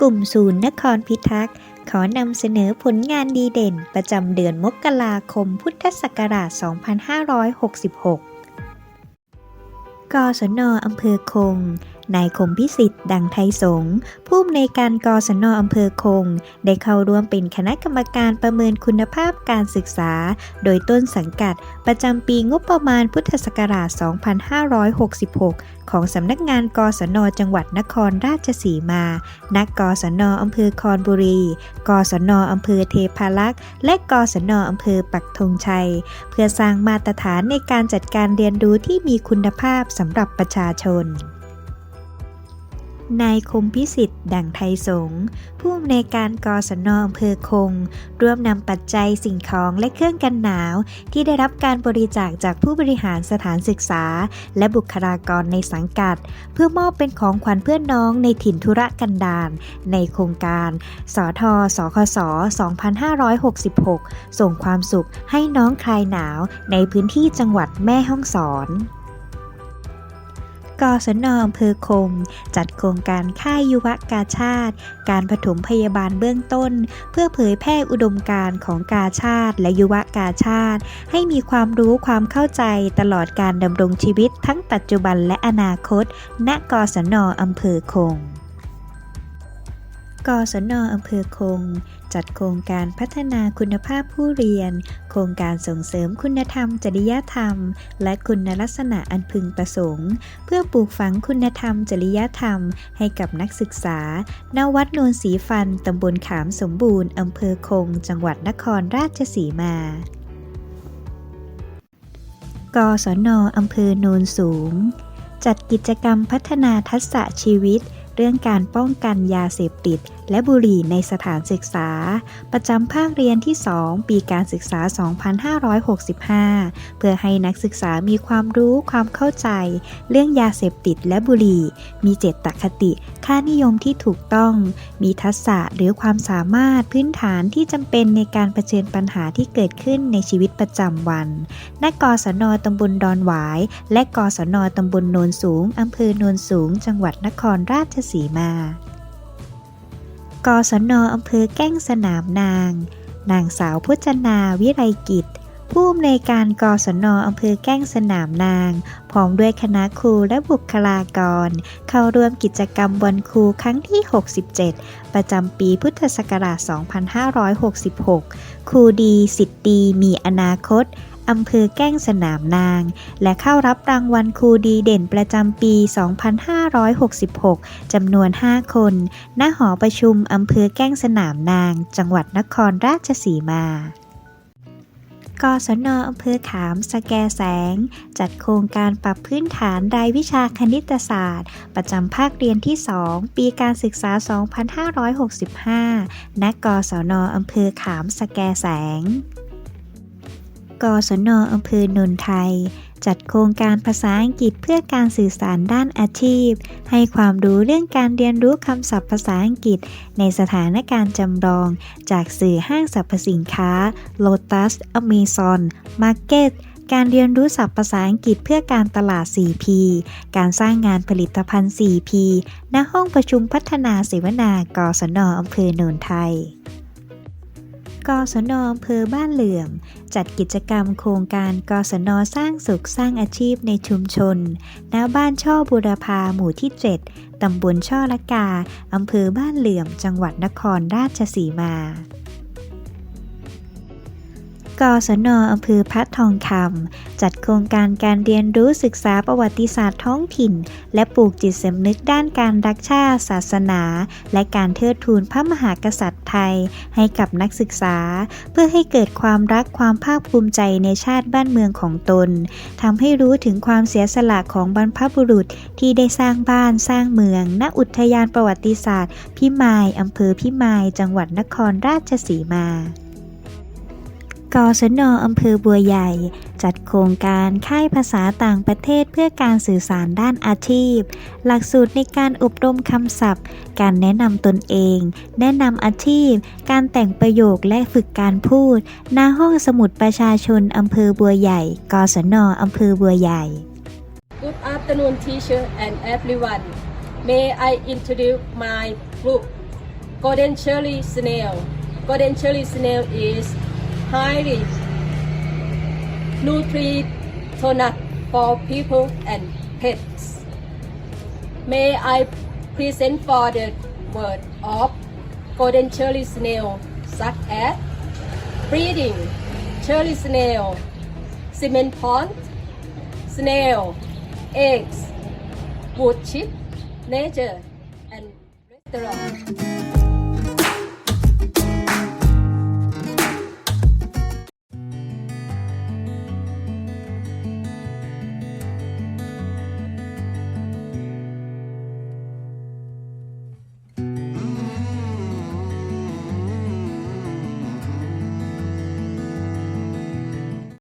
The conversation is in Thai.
กลุ่มศูนย์นครพิทักษ์ ขอนำเสนอผลงานดีเด่นประจำเดือนมกราคมพุทธศักราช 2566 กศนอำเภอคง นายคมพิสิทธิ์ดังไทยสงผู้อำนวยการกศนอำเภอคง ได้เข้าร่วมเป็นคณะกรรมการประเมินคุณภาพการศึกษา โดยต้นสังกัด ประจำปีงบประมาณพุทธศักราช 2566 ของสำนักงานกศนจังหวัดนครราชสีมาณกศนอำเภอคอนบุรี กศนอำเภอเทพารักษ์ และกศนอำเภอปักธงชัย เพื่อสร้างมาตรฐานในการจัดการเรียนรู้ที่มีคุณภาพสำหรับประชาชน นายคมพิสิทธิ์ดั่งไทยสงผู้อำนวยการกศนอำเภอคง ร่วมนำปัจจัยสิ่งของและเครื่องกันหนาว ที่ได้รับการบริจาคจากผู้บริหารสถานศึกษา และบุคลากรในสังกัด เพื่อมอบเป็นของขวัญเพื่อนน้องในถิ่นธุรกันดารในโครงการสทสคส 2566 ส่งความสุขให้น้องคลายหนาวในพื้นที่จังหวัดแม่ฮ่องสอน กศนอำเภอคง จัดโครงการค่ายยุวกาชาติ การผถมพยาบาลเบื้องต้น เพื่อเผยแพร่อุดมการณ์ของกาชาติ และยุวกาชาติ ให้มีความรู้ความเข้าใจตลอดการดำรงชีวิตทั้งปัจจุบันและอนาคต ณ กศนอำเภอคง กศนออำเภอคง จัดโครงการพัฒนาคุณภาพผู้เรียน โครงการส่งเสริมคุณธรรม จริยธรรม และคุณลักษณะอันพึงประสงค์ เพื่อปลูกฝังคุณธรรม จริยธรรม ให้กับนักศึกษาณวัดโนนสีฟันตำบลขามสมบูรณ์อำเภอคง จังหวัดนครราชสีมากศนอำเภอโนนสูง จัดกิจกรรมพัฒนาทักษะชีวิต เรื่องการป้องกันยาเสพติด และบุหรี่ในสถานศึกษา ประจำภาคเรียนที่ 2 ปีการศึกษา 2565 เพื่อให้นักศึกษามีความรู้ความเข้าใจ เรื่องยาเสพติดและบุหรี่ มีเจตคติ ค่านิยมที่ถูกต้อง มีทักษะหรือความสามารถพื้นฐานที่จำเป็นในการเผชิญปัญหาที่เกิดขึ้นในชีวิตประจำวัน ณ กศนตำบลดอนหวาย และกศนตำบลโนนสูง อำเภอโนนสูง จังหวัดนครราชสีมา กศนอำเภอแก้งสนามนาง นางสาวพจนาวิไรกิจ ผู้อำนวยการกศนอำเภอแก้งสนามนาง พร้อมด้วยคณะครูและบุคลากร เข้าร่วมกิจกรรมวันครูครั้งที่ 67 ประจำปีพุทธศักราช 2566 ครูดีสิทธิ์ดีมีอนาคต อำเภอแก้งสนามนาง และเข้ารับรางวัลครูดีเด่นประจำปี 2566 จำนวน 5 คน ณ หอประชุมอำเภอแก้งสนามนาง จังหวัดนครราชสีมากศนอำเภอขามสแกแสง จัดโครงการปรับพื้นฐานรายวิชาคณิตศาสตร์ ประจำภาคเรียนที่ 2 ปีการศึกษา 2565 ณ กศนอำเภอขามสแกแสง กศนอำเภอโนนไทย จัดโครงการภาษาอังกฤษเพื่อการสื่อสารด้านอาชีพ ให้ความรู้เรื่องการเรียนรู้คำศัพท์ภาษาอังกฤษ ในสถานการณ์จำลอง จากสื่อห้างสรรพสินค้า Lotus Amazon Market การเรียนรู้ศัพท์ภาษาอังกฤษเพื่อการตลาด 4P การสร้างงานผลิตภัณฑ์ 4P ณห้องประชุมพัฒนาเสวนากศนอำเภอโนนไทย กศนอำเภอบ้านเหลื่อม จัดกิจกรรมโครงการกศนสร้างสุขสร้างอาชีพในชุมชน ณ บ้านช่อบุรพาหมู่ที่ 7 ตำบลช่อละกา อำเภอบ้านเหลื่อม จังหวัดนครราชสีมา กศนอำเภอพัดทองคำจัดโครงการการเรียนรู้ศึกษาประวัติศาสตร์ท้องถิ่น และปลูกจิตสำนึกด้านการรักชาติ ศาสนา และการเทิดทูนพระมหากษัตริย์ไทย ให้กับนักศึกษา เพื่อให้เกิดความรักความภาคภูมิใจในชาติบ้านเมืองของตนทำให้รู้ถึงความเสียสละของบรรพบุรุษที่ได้สร้างบ้านสร้างเมือง ณอุทยานประวัติศาสตร์ พิมายอำเภอพิมายจังหวัดนครราชสีมา กศนอำเภอบัวใหญ่ จัดโครงการค่ายภาษาต่างประเทศเพื่อการสื่อสารด้านอาชีพ หลักสูตรในการอบรมคำศัพท์ การแนะนำตนเอง แนะนำอาชีพ การแต่งประโยคและฝึกการพูดหน้าห้องสมุดประชาชนอำเภอบัวใหญ่ กศนอำเภอบัวใหญ่ Good afternoon, teacher and everyone. May I introduce my group? golden cherry snail. Golden cherry snail is highly nutritious for people and pets. May I present for the word of golden cherry snail such as breeding, cherry snail, cement pond, snail, eggs, wood chip, nature, and restaurant.